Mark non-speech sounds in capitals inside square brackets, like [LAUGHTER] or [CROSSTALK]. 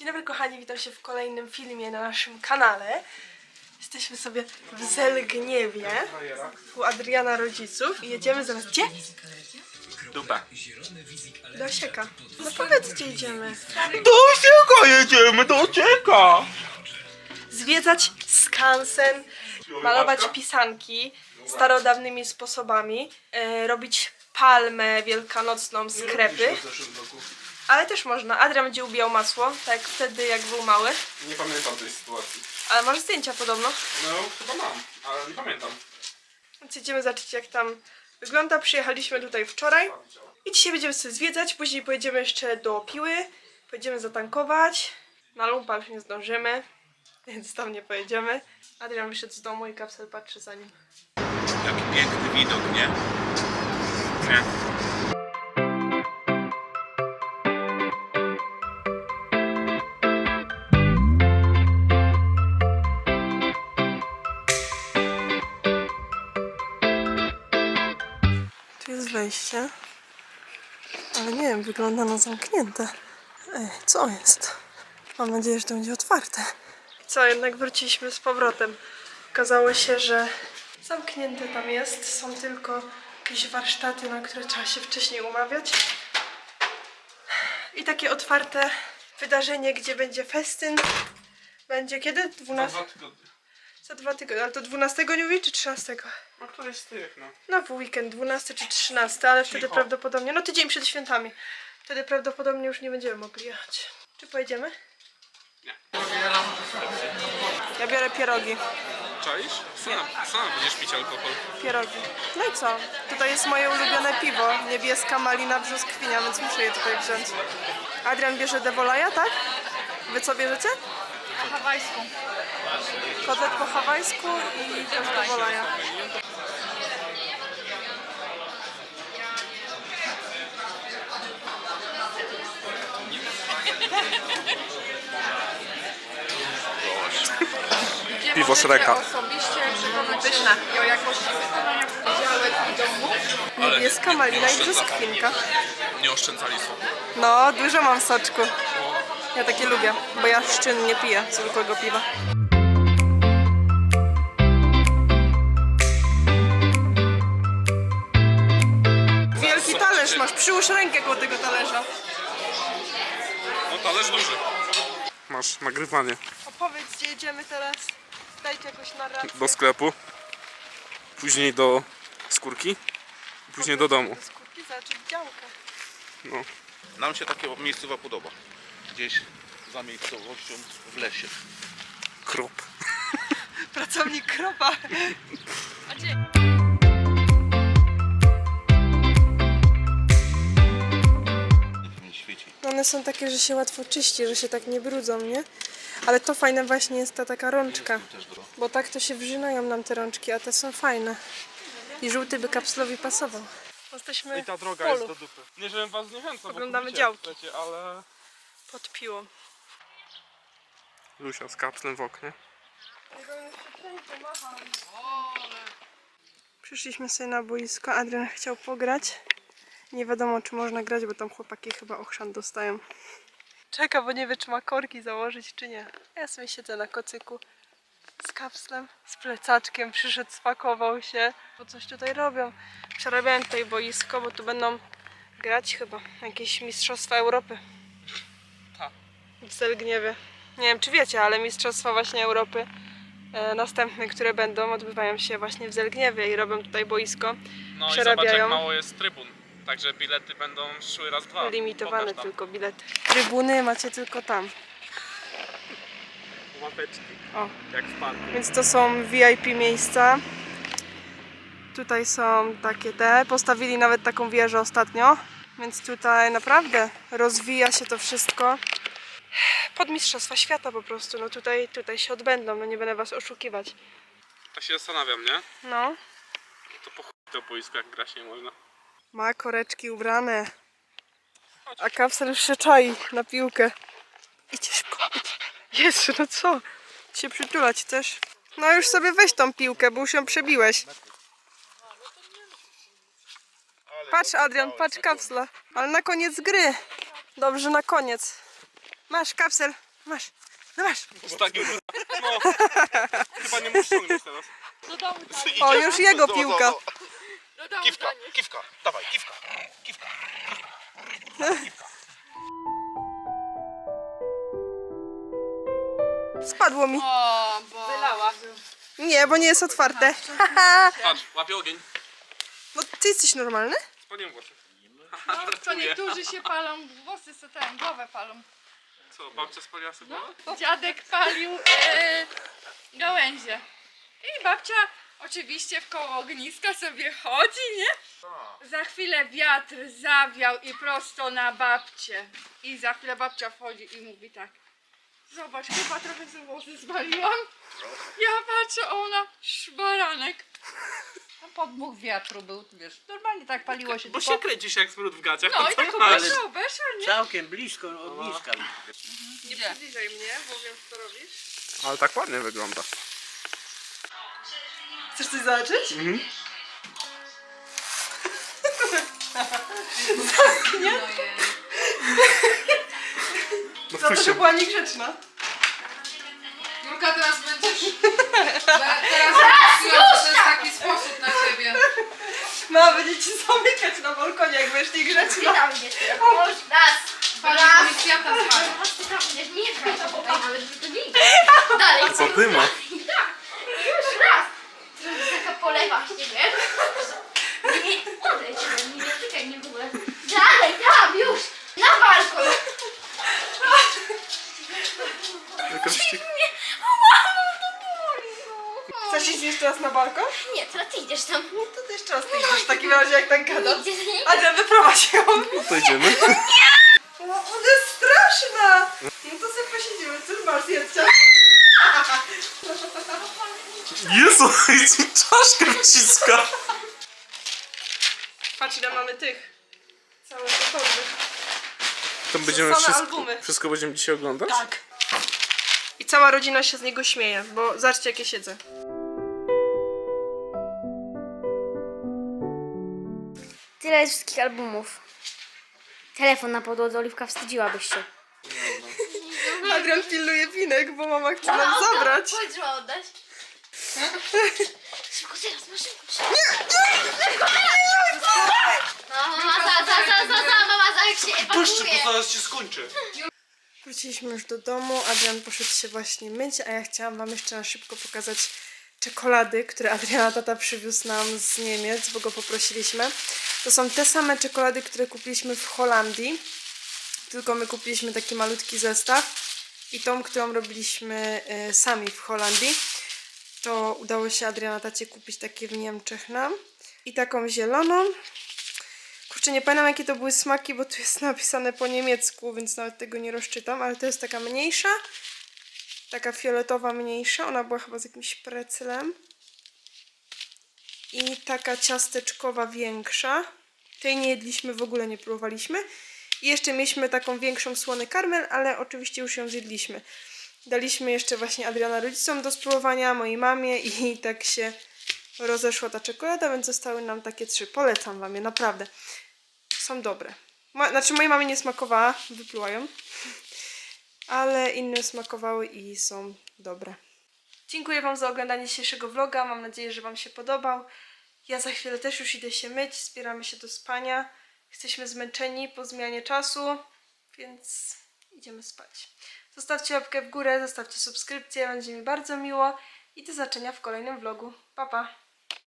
Dzień dobry kochani, witam się w kolejnym filmie na naszym kanale. Jesteśmy sobie w Zelgniewie u Adriana rodziców i jedziemy zaraz gdzie? Dupa. Do Osieka. No powiedz gdzie idziemy. Do Osieka jedziemy, do Osieka! Zwiedzać skansen, malować pisanki starodawnymi sposobami, e, robić palmę wielkanocną z krepy, ale też można. Adrian będzie ubijał masło, tak jak wtedy jak był mały, Nie pamiętam tej sytuacji. ale masz zdjęcia podobno. No, chyba mam, ale nie pamiętam. Więc idziemy zobaczyć jak tam wygląda. Przyjechaliśmy tutaj wczoraj i dzisiaj będziemy sobie zwiedzać. Później pojedziemy jeszcze do Piły, pojedziemy zatankować. Na lumpa już nie zdążymy, [LAUGHS] więc tam nie pojedziemy. Adrian wyszedł z domu i kapsel patrzy za nim. Jaki piękny widok, nie? Nie? Jest wejście, ale nie wiem, wygląda na zamknięte. Ej, co jest? Mam nadzieję, że to będzie otwarte. Co, jednak wróciliśmy z powrotem. Okazało się, że zamknięte tam jest. Są tylko jakieś warsztaty, na które trzeba się wcześniej umawiać. I takie otwarte wydarzenie, gdzie będzie festyn. Będzie kiedy? 12? Za dwa tygodnie. Ale to 12 nie mówi, czy 13? No, któryś z tych, no. No w weekend 12 czy 13, ale wtedy Cicho. prawdopodobnie, no tydzień przed świętami. Wtedy prawdopodobnie już nie będziemy mogli jechać. Czy pojedziemy? Nie. Ja biorę pierogi. Czaisz? Sama, sama będziesz pić alkohol. Pierogi. No i co? Tutaj jest moje ulubione piwo. Niebieska malina brzoskwinia, więc muszę je tutaj wziąć. Adrian bierze Devolaja, tak? Wy co bierzecie? Po hawajsku. Kotlet po hawajsku i też Devolaja. [LAUGHS] Piwo Shreka. Osobiście przekonać Pyszne. o jakości wykonania działek i domu. Niebieska malina i brzoskwinka. Nie oszczędzali soku. No, dużo mam soczku. Ja takie lubię, bo ja szczyn nie piję zwykłego piwa. Wielki talerz masz, przyłóż rękę koło tego talerza. No, talerz duży. Masz nagrywanie. Opowiedz, gdzie jedziemy teraz. Dajcie jakąś narrację. Do sklepu. Później do skórki. Później do domu. Do skórki zacząć działkę. No. Nam się takie miejscowa podoba. Gdzieś za miejscowością w lesie. Krop. [LAUGHS] Pracownik kropa. Świeci. One są takie, że się łatwo czyści, że się tak nie brudzą, nie? Ale to fajne właśnie jest ta taka rączka. Też do... Bo tak to się wrzynają nam te rączki, a te są fajne. I żółty by kapslowi pasował. Jesteśmy I ta w droga polu jest do dupy. Nie, żebym was zniechęcał, Oglądamy bo kupicie, jak działki. Chcecie, ale... pod piłą. Lusia z kapslem w oknie. Przyszliśmy sobie na boisko, Adrian chciał pograć. Nie wiadomo czy można grać, bo tam chłopaki chyba ochrzan dostają. Czeka, bo nie wie czy ma korki założyć czy nie. Ja sobie siedzę na kocyku z kapslem, z plecaczkiem, przyszedł, spakował się. Bo coś tutaj robią. Przerabiałem tutaj boisko, bo tu będą grać chyba jakieś Mistrzostwa Europy. W Zelgniewie. Nie wiem czy wiecie, ale Mistrzostwa właśnie Europy e, następne, które będą, odbywają się właśnie w Zelgniewie i robią tutaj boisko. No i zobacz jak mało jest trybun. Także bilety będą szły raz, dwa. Limitowane Pokaż tam. tylko bilety. Trybuny macie tylko tam. Łapeczki, O. jak w parku. Więc to są VIP miejsca. Tutaj są takie te. Postawili nawet taką wieżę ostatnio. Więc tutaj naprawdę rozwija się to wszystko. Pod Mistrzostwa Świata po prostu. No tutaj, tutaj się odbędą. No nie będę was oszukiwać. Ja się zastanawiam, nie? No. To po chuj to boisko jak grać nie można. Ma koreczki ubrane. A kapsel już się czai na piłkę. Idź szybko. Jezu, no co? Się przytulać też. No już sobie weź tą piłkę, bo już ją przebiłeś. Patrz Adrian, patrz kapsla. Ale na koniec gry. Dobrze, na koniec. Masz kapsel. Masz, no masz. Ostatnio. [LAUGHS] No. Chyba nie muszę ściągnąć teraz. Do domu, tak. O, już jego Do- do- piłka. do- Do domu, Kiwka, Daniel. kiwka, dawaj, kiwka, kiwka. Spadło mi. O, bo... Wylała. Nie, bo nie jest otwarte. Haha. Patrz, łapie ogień. Bo ty jesteś normalny? Spaliłem włosy. No, to [LAUGHS] niektórzy się palą, włosy co ten, głowę palą. Co, babcia spaliła sobie głowę? Dziadek palił e, gałęzie. I babcia oczywiście w koło ogniska sobie chodzi, nie? Za chwilę wiatr zawiał i prosto na babcię. I za chwilę babcia wchodzi i mówi tak. Zobacz, chyba trochę sobie włosy spaliłam. Ja patrzę, ona szbaranek. No podmuch wiatru był, wiesz, normalnie tak paliło się, Bo tylko się kręci się jak smród w gaciach. No i co tak obeszła, obeszła, nie? całkiem blisko ogniska. Nie przybliżaj mnie, bo wiem, co robisz. Ale tak ładnie wygląda. Chcesz coś zobaczyć? [LAUGHS] No [LAUGHS] Za to, że była niegrzeczna. Julka, teraz będziesz... Teraz to jest taki sposób na ciebie. Mama będzie ci zamykać na balkonie, jak będziesz niegrzeczna. Tam gdzie ty Raz, Palisz raz. policjanta z palią. Raz, ty tam będziesz nie Ej, ale że to nie idzie. Dalej. Co dyma? Tak. Już raz. Trochę taka polewa się, wiesz? Nie, odejdź, nie dotykaj mnie w ogóle. Dalej, tam, już. Na balkon. Jakaś Wow, to boli. no. Chcesz iść jeszcze raz na balkon? Nie, teraz ty idziesz tam. No to ty jeszcze raz ty idziesz w takim razie, jak tak gada. Nigdzie to nie Adrian, wyprowadź ją. No to idziemy. O, ona jest straszna. No to sobie posiedzimy, co masz zjedz ciasto? Jezu, czaszkę wciska. Patrz ile mamy tych. Całe torby. To będziemy same wszystko, albumy. wszystko będziemy dzisiaj oglądać? Tak. I cała rodzina się z niego śmieje, bo zobaczcie jakie siedzę. Tyle jest wszystkich albumów. Telefon na podłodze, Oliwka, wstydziłabyś się. [LAUGHS] Adrian pilnuje pinek, bo mama chce nam zabrać. Chodź, że oddać. Szybko teraz, no szybko, szybko. No, mama za, za, za, za, za, mama za, jak się ewakuuje. zaraz się skończy. Wróciliśmy już do domu, Adrian poszedł się właśnie myć, a ja chciałam wam jeszcze na szybko pokazać czekolady, które Adriana tata przywiózł nam z Niemiec, bo go poprosiliśmy. To są te same czekolady, które kupiliśmy w Holandii, tylko my kupiliśmy taki malutki zestaw i tą, którą robiliśmy y, sami w Holandii. To udało się Adriana tacie kupić takie w Niemczech nam. I taką zieloną. Kurczę, nie pamiętam jakie to były smaki, bo tu jest napisane po niemiecku, więc nawet tego nie rozczytam, ale to jest taka mniejsza. Taka fioletowa mniejsza. Ona była chyba z jakimś precylem. I taka ciasteczkowa większa. Tej nie jedliśmy, w ogóle nie próbowaliśmy. I jeszcze mieliśmy taką większą słony karmel, ale oczywiście już ją zjedliśmy. Daliśmy jeszcze właśnie Adriana rodzicom do spróbowania, mojej mamie i [LAUGHS] tak się rozeszła ta czekolada, więc zostały nam takie trzy. Polecam wam je, naprawdę. Są dobre. Ma, znaczy mojej mamie nie smakowała, wypluła ją. Ale innym smakowały i są dobre. Dziękuję wam za oglądanie dzisiejszego vloga. Mam nadzieję, że wam się podobał. Ja za chwilę też już idę się myć, zbieramy się do spania. Jesteśmy zmęczeni po zmianie czasu, więc idziemy spać. Zostawcie łapkę w górę, zostawcie subskrypcję, będzie mi bardzo miło i do zobaczenia w kolejnym vlogu. Pa, pa!